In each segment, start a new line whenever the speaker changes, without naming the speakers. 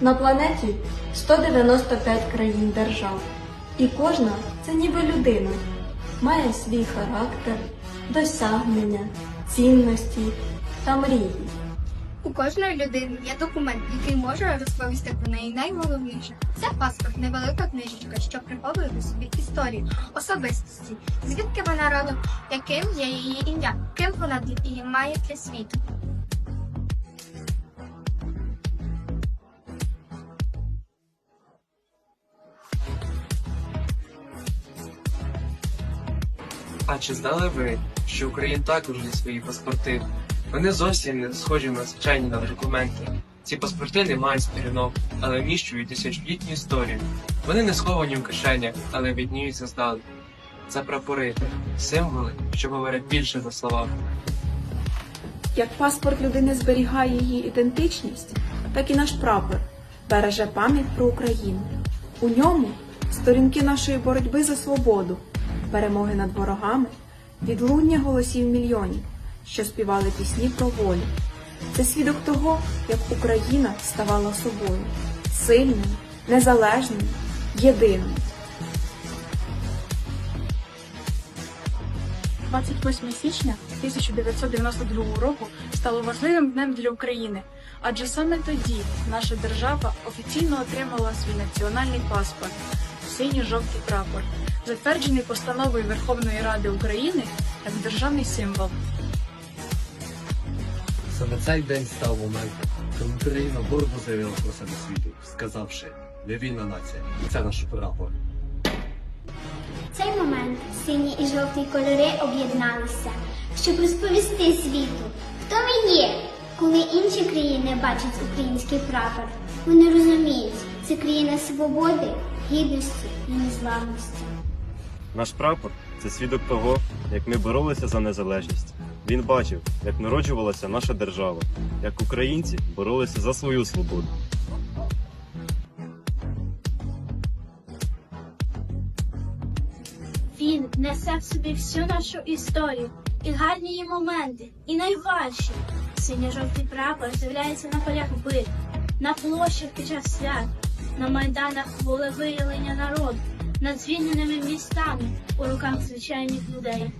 На планеті 195 країн держав, і кожна це ніби людина, має свій характер, досягнення, цінності та мрії.
У кожної людини є документ, який може розповісти про неї найголовніше. Це паспорт, невелика книжечка, що приховує у собі історію, особистості, звідки вона родом, яким є її ім'я, ким вона має для світу.
А чи знали ви, що Україн також є свої паспорти? Вони зовсім не схожі на звичайні на документи. Ці паспорти не мають сторінок, але вміщують тисячолітню історію. Вони не сховані в кишенях, але відніються здалек. Це прапори, символи, що говорять більше за слова.
Як паспорт людини зберігає її ідентичність, так і наш прапор береже пам'ять про Україну. У ньому сторінки нашої боротьби за свободу, перемоги над ворогами, відлуння голосів мільйонів, що співали пісні про волю. Це свідок того, як Україна ставала собою, сильною, незалежною, єдиною.
28 січня 1992 року стало важливим днем для України, адже саме тоді наша держава офіційно отримала свій національний паспорт синьо-жовтий прапор, затверджений постановою Верховної Ради України як державний символ.
Саме цей день став моментом, коли Україна гордо заявила про себе світу, сказавши «Ми вільна нація, і це наш прапор.
В цей момент сині і жовті кольори об'єдналися, щоб розповісти світу, хто ми є. Коли інші країни бачать український прапор, вони розуміють, це країна свободи, гідності і незламності.
Наш прапор це свідок того, як ми боролися за незалежність. Він бачив, як народжувалася наша держава, як українці боролися за свою свободу.
Він несе в собі всю нашу історію, і гарні її моменти, і найважчі. Синьо-жовтий прапор з'являється на полях битв, на площах під час свят, на майданах волевиявлення народу, над звільненими містами у руках звичайних людей.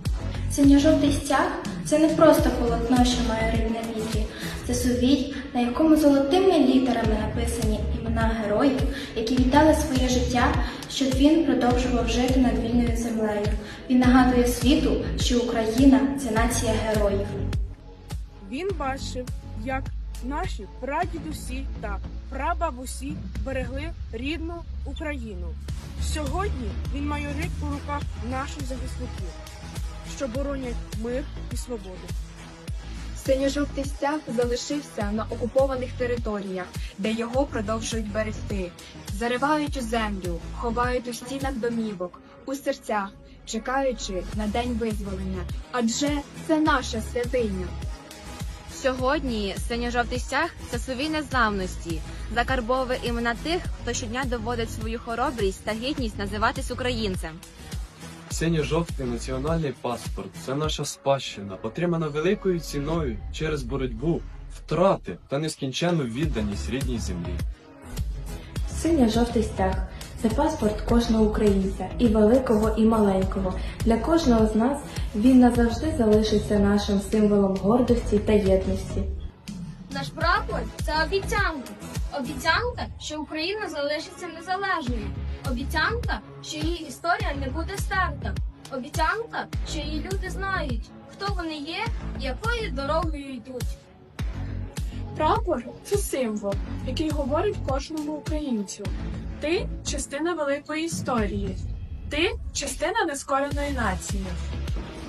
Синьо-жовтий стяг це не просто полотно, що має рівне віки. Це сувій, на якому золотими літерами написані імена героїв, які віддали своє життя, щоб він продовжував жити над вільною землею. Він нагадує світу, що Україна це нація героїв.
Він бачив, як наші прадідусі та прабабусі берегли рідну Україну. Сьогодні він майорить у руках наших захисників, що боронять мир і свободу.
Синьо-жовтий стяг залишився на окупованих територіях, де його продовжують берегти, заривають у землю, ховають у стінах домівок, у серцях, чекаючи на день визволення. Адже це наша святиня.
Сьогодні синьо-жовтий стяг це сувій незламності, закарбовує імена тих, хто щодня доводить свою хоробрість та гідність називатись українцем.
Синьо-жовтий національний паспорт це наша спадщина, отримана великою ціною через боротьбу, втрати та нескінченну відданість рідній землі.
Синьо-жовтий стяг це паспорт кожного українця, і великого, і маленького. Для кожного з нас він назавжди залишиться нашим символом гордості та єдності.
Наш прапор це обіцянка. Обіцянка, що Україна залишиться незалежною. Обіцянка, що її історія не буде стерта. Обіцянка, що її люди знають, хто вони є якою дорогою йдуть.
Прапор це символ, який говорить кожному українцю. Ти частина великої історії. Ти частина нескореної нації.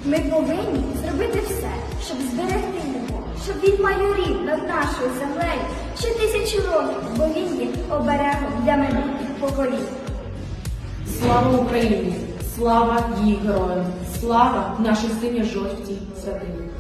Ми повинні зробити все, щоб зберегти його, щоб він майорів над нашою землею ще тисячі років, бо він є оберегом для майбутніх поколінь.
Слава Україні! Слава її героям! Слава нашій синьо-жовтій святині!